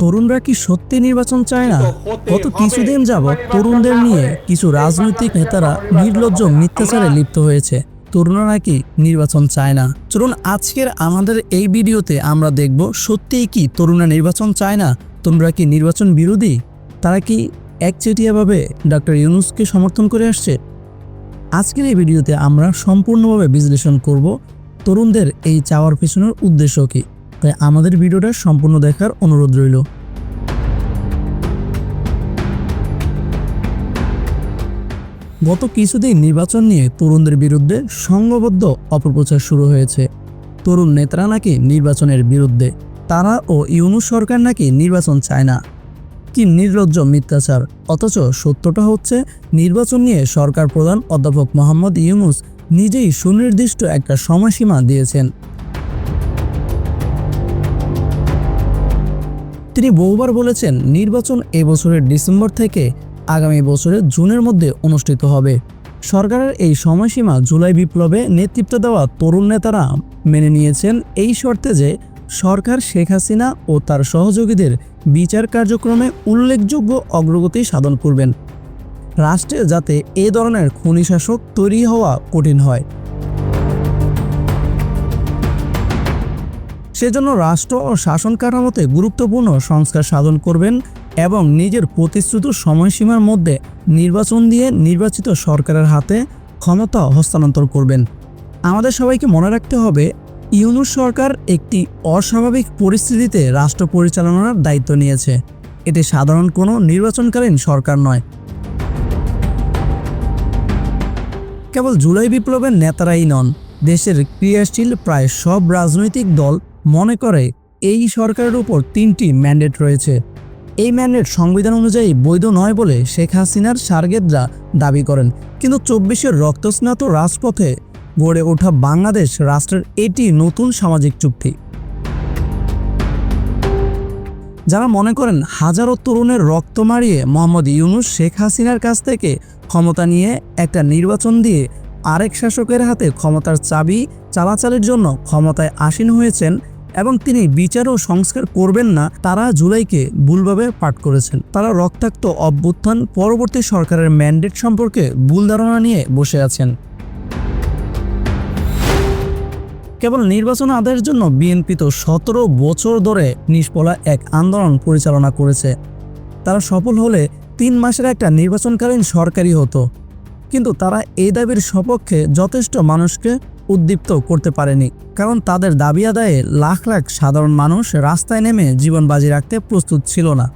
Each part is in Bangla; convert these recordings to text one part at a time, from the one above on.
তরুণরা কি সত্যি নির্বাচন চায় না? গত কিছুদিন যাবৎ তরুণদের নিয়ে কিছু রাজনৈতিক নেতারা নির্লজ্জ মিথ্যাচারে লিপ্ত হয়েছে। তরুণরা নাকি নির্বাচন চায় না। চলুন আজকের আমাদের এই ভিডিওতে আমরা দেখব, সত্যিই কি তরুণরা নির্বাচন চায় না? তরুণরা কি নির্বাচন বিরোধী? তারা কি একচেটিয়াভাবে ডক্টর ইউনুসকে সমর্থন করে আসছে? আজকের এই ভিডিওতে আমরা সম্পূর্ণভাবে বিশ্লেষণ করব তরুণদের এই চাওয়ার পেছনের উদ্দেশ্য কী? তাই আমাদের ভিডিওটা সম্পূর্ণ দেখার অনুরোধ রইল। গত কিছুদিন নির্বাচন নিয়ে তরুণদের বিরুদ্ধে সংঘবদ্ধ অপপ্রচার শুরু হয়েছে। তরুণ নেতারা নাকি নির্বাচনের বিরুদ্ধে, তারা ও ইউনুস সরকার নাকি নির্বাচন চায় না। কি নির্লজ্জ মিথ্যাচার, অথচ সত্যটা হচ্ছে নির্বাচন নিয়ে সরকার প্রধান অধ্যাপক মোহাম্মদ ইউনুস নিজেই সুনির্দিষ্ট একটা সময়সীমা দিয়েছেন। তিনি বহুবার বলেছেন নির্বাচন এবছরের ডিসেম্বর থেকে আগামী বছরের জুনের মধ্যে অনুষ্ঠিত হবে। সরকারের এই সময়সীমা জুলাই বিপ্লবে নেতৃত্ব দেওয়া তরুণ নেতারা মেনে নিয়েছেন এই শর্তে যে সরকার শেখ হাসিনা ও তার সহযোগীদের বিচার কার্যক্রমে উল্লেখযোগ্য অগ্রগতি সাধন করবেন। রাষ্ট্রে যাতে এ ধরনের খনি শাসক তৈরি হওয়া কঠিন হয়। সেজন্য রাষ্ট্র ও শাসন কাঠামোতে গুরুত্বপূর্ণ সংস্কার সাধন করবেন এবং নিজের প্রতিশ্রুত সময়সীমার মধ্যে নির্বাচন দিয়ে নির্বাচিত সরকারের হাতে ক্ষমতা হস্তান্তর করবেন। আমাদের সবাইকে মনে রাখতে হবে, ইউনুস সরকার একটি অস্বাভাবিক পরিস্থিতিতে রাষ্ট্র পরিচালনার দায়িত্ব নিয়েছে। এটি সাধারণ কোনো নির্বাচনকালীন সরকার নয়। কেবল জুলাই বিপ্লবের নেতারাই নন, দেশের ক্রিয়াশীল প্রায় সব রাজনৈতিক দল মনে করে এই সরকারের উপর তিনটি ম্যান্ডেট রয়েছে। এই ম্যান্ডেট সংবিধান অনুযায়ী বৈধ নয় বলে শেখ হাসিনার সার্গেদরা দাবি করেন। কিন্তু চব্বিশের রক্তস্নাত রাজপথে গড়ে ওঠা বাংলাদেশ রাষ্ট্রের এটি নতুন সামাজিক চুক্তি। যারা মনে করেন হাজারো তরুণের রক্ত মারিয়ে মোহাম্মদ ইউনুস শেখ হাসিনার কাছ থেকে ক্ষমতা নিয়ে একটা নির্বাচন দিয়ে আরেক শাসকের হাতে ক্ষমতার চাবি, চালাচালির জন্য ক্ষমতায় আসীন হয়েছেন এবং তিনি বিচার ও সংস্কার করবেন না, তারা জুলাইকে ভুলভাবে পাঠ করেছেন। তারা রক্তাক্ত অভ্যুত্থান পরবর্তী সরকারের ম্যান্ডেট সম্পর্কে ভুল ধারণা নিয়ে বসে আছেন। কেবল নির্বাচন আদায়ের জন্য বিএনপি তো সতেরো বছর ধরে নিষ্ফলা এক আন্দোলন পরিচালনা করেছে। তারা সফল হলে তিন মাসের একটা নির্বাচনকালীন সরকারি হতো। কিন্তু তারা এই দাবির সপক্ষে যথেষ্ট মানুষকে উদ্দীপ্ত করতে পারেনি। কারণ তাদের দাবি আদায়ে লাখ লাখ সাধারণ মানুষ রাস্তায় নেমে জীবন বাজি রাখতে প্রস্তুত ছিল না।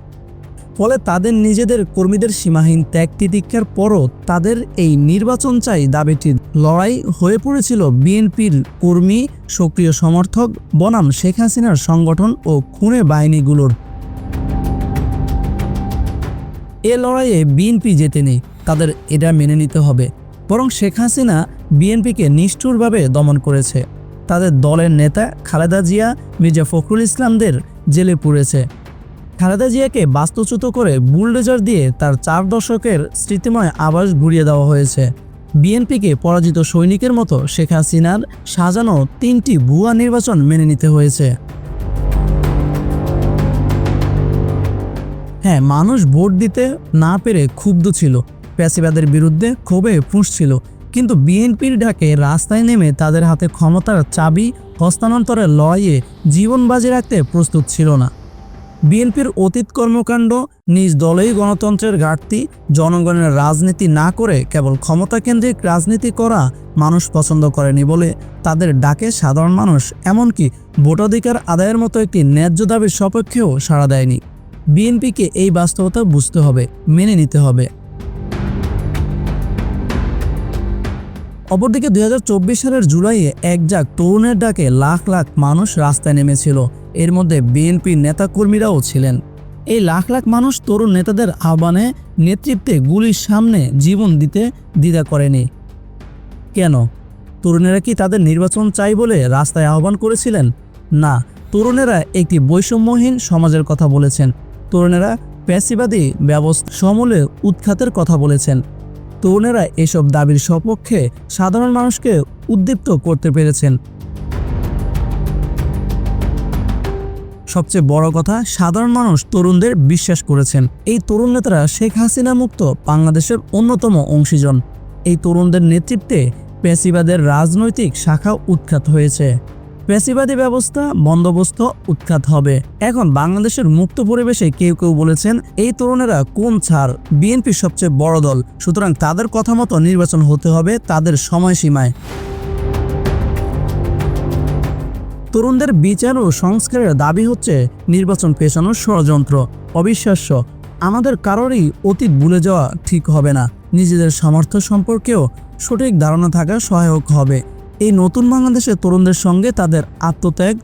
ফলে তাদের নিজেদের কর্মীদের সীমাহীন ত্যাগ তিতিক্ষার পরও তাদের এই নির্বাচন চাই দাবিটির লড়াই হয়ে পড়েছিল বিএনপির কর্মী, সক্রিয় সমর্থক বনাম শেখ হাসিনার সংগঠন ও খুনে বাহিনীগুলোর। এ লড়াইয়ে বিএনপি জেতেনি তাদের এটা মেনে নিতে হবে। বরং শেখ হাসিনা বিএনপিকে নিষ্ঠুরভাবে দমন করেছে। তাদের দলের নেতা খালেদা জিয়া, মির্জা ফখরুল ইসলামদের জেলে পুড়েছে। খালেদা জিয়াকে বাস্তুচ্যুত করে বুলডোজার দিয়ে তার চার দশকের স্মৃতিময় আবাস ঘুরিয়ে দেওয়া হয়েছে। বিএনপিকে পরাজিত সৈনিকের মতো শেখ হাসিনার সাজানো তিনটি ভুয়া নির্বাচন মেনে নিতে হয়েছে। হ্যাঁ মানুষ ভোট দিতে না পেরে ক্ষুব্ধ ছিল। প্যাসিবাদের বিরুদ্ধে ক্ষোভে ফুঁসছিল। কিন্তু বিএনপির ডাকে রাস্তায় নেমে তাদের হাতে ক্ষমতার চাবি হস্তান্তরের লড়াইয়ে জীবন বাজি রাখতে প্রস্তুত ছিল না। বিএনপির অতীত কর্মকাণ্ড, নিজ দলেই গণতন্ত্রের ঘাটতি, জনগণের রাজনীতি না করে কেবল ক্ষমতা কেন্দ্রিক রাজনীতি করা মানুষ পছন্দ করেনি বলে তাদের ডাকে সাধারণ মানুষ, এমনকি ভোটাধিকার আদায়ের মতো একটি ন্যায্য দাবির সপক্ষেও সাড়া দেয়নি। বিএনপিকে এই বাস্তবতা বুঝতে হবে, মেনে নিতে হবে। অপরদিকে দুই হাজার চব্বিশ সালের জুলাইয়ে একজাক তরুণের ডাকে লাখ লাখ মানুষ রাস্তায় নেমেছিল। এর মধ্যে বিএনপির নেতাকর্মীরাও ছিলেন। এই লাখ লাখ মানুষ তরুণ নেতাদের আহ্বানে নেতৃত্বে গুলির সামনে জীবন দিতে দ্বিধা করেনি। কেন? তরুণেরা কি তাদের নির্বাচন চাই বলে রাস্তায় আহ্বান করেছিলেন? না, তরুণেরা একটি বৈষম্যহীন সমাজের কথা বলেছেন। তরুণেরা প্যাসিবাদী ব্যবস্থা সমূলে উৎখাতের কথা বলেছেন। তরুণেরা এসব দাবির সপক্ষে সাধারণ মানুষকে উদ্দীপ্ত করতে পেরেছেন। সবচেয়ে বড় কথা, সাধারণ মানুষ তরুণদের বিশ্বাস করেছেন। এই তরুণ নেতারা শেখ হাসিনা মুক্ত বাংলাদেশের অন্যতম অংশীজন। এই তরুণদের নেতৃত্বে পেশিবাদের রাজনৈতিক শাখা উৎখাত হয়েছে। পেশিবাদী ব্যবস্থা, বন্দোবস্ত উৎখাত হবে। এখন বাংলাদেশের মুক্ত পরিবেশে কেউ কেউ বলেছেন, এই তরুণেরা কোন ছাড়? বিএনপি সবচেয়ে বড় দল। সুতরাং তাদের কথা মতো নির্বাচন হতে হবে তাদের সময়সীমায়। তরুণদের বিচার ও সংস্কারের দাবি হচ্ছে নির্বাচন পেছানোর ষড়যন্ত্র। অবিশ্বাস্য। আমাদের কারোরই অতীত ভুলে যাওয়া ঠিক হবে না। নিজেদের সামর্থ্য সম্পর্কেও সঠিক ধারণা থাকা সহায়ক হবে। এই নতুন বাংলাদেশের তরুণদের সঙ্গে তাদের আত্মত্যাগ,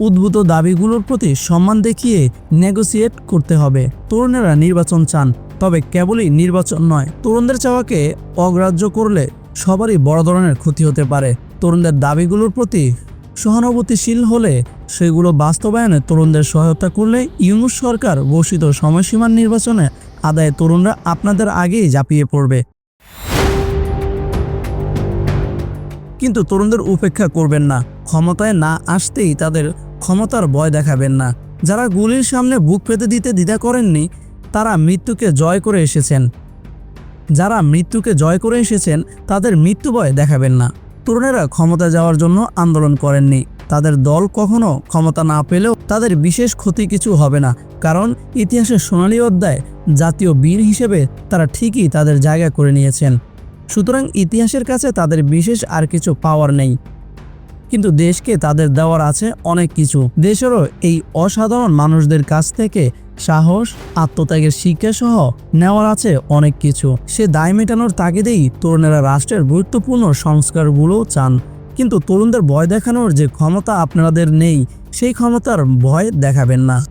উদ্ভূত দাবিগুলোর প্রতি সম্মান দেখিয়ে নেগোসিয়েট করতে হবে। তরুণেরা নির্বাচন চান, তবে কেবলই নির্বাচন নয়। তরুণদের চাওয়াকে অগ্রাহ্য করলে সবারই বড় ধরনের ক্ষতি হতে পারে। তরুণদের দাবিগুলোর প্রতি সহানুভূতিশীল হলে সেগুলো বাস্তবায়নে তরুণদের সহায়তা করলে ইউনুস সরকার ঘোষিত সময়সীমার নির্বাচনে আদায় তরুণরা আপনাদের আগেই ঝাঁপিয়ে পড়বে। কিন্তু তরুণদের উপেক্ষা করবেন না, ক্ষমতায় না আসতেই তাদের ক্ষমতার ভয় দেখাবেন না। যারা গুলির সামনে বুক পেতে দিতে দ্বিধা করেননি, তারা মৃত্যুকে জয় করে এসেছেন। যারা মৃত্যুকে জয় করে এসেছেন, তাদের মৃত্যু ভয় দেখাবেন না। তরুণেরা ক্ষমতা যাওয়ার জন্য আন্দোলন করেননি। তাদের দল কখনো ক্ষমতা না পেলেও তাদের বিশেষ ক্ষতি কিছু হবে না, কারণ ইতিহাসের সোনালী অধ্যায় জাতীয় বীর হিসেবে তারা ঠিকই তাদের জায়গা করে নিয়েছেন। সুতরাং ইতিহাসের কাছে তাদের বিশেষ আর কিছু পাওয়ার নেই। কিন্তু দেশকে তাদের দেওয়ার আছে অনেক কিছু। দেশেরও এই অসাধারণ মানুষদের কাছ থেকে সাহস, আত্মত্যাগের শিক্ষা সহ নেওয়ার আছে অনেক কিছু। সে দায় মেটানোর তাগিদেই তরুণেরা রাষ্ট্রের গুরুত্বপূর্ণ সংস্কারগুলো চান। কিন্তু তরুণদের ভয় দেখানোর যে ক্ষমতা আপনাদের নেই, সেই ক্ষমতার ভয় দেখাবেন না।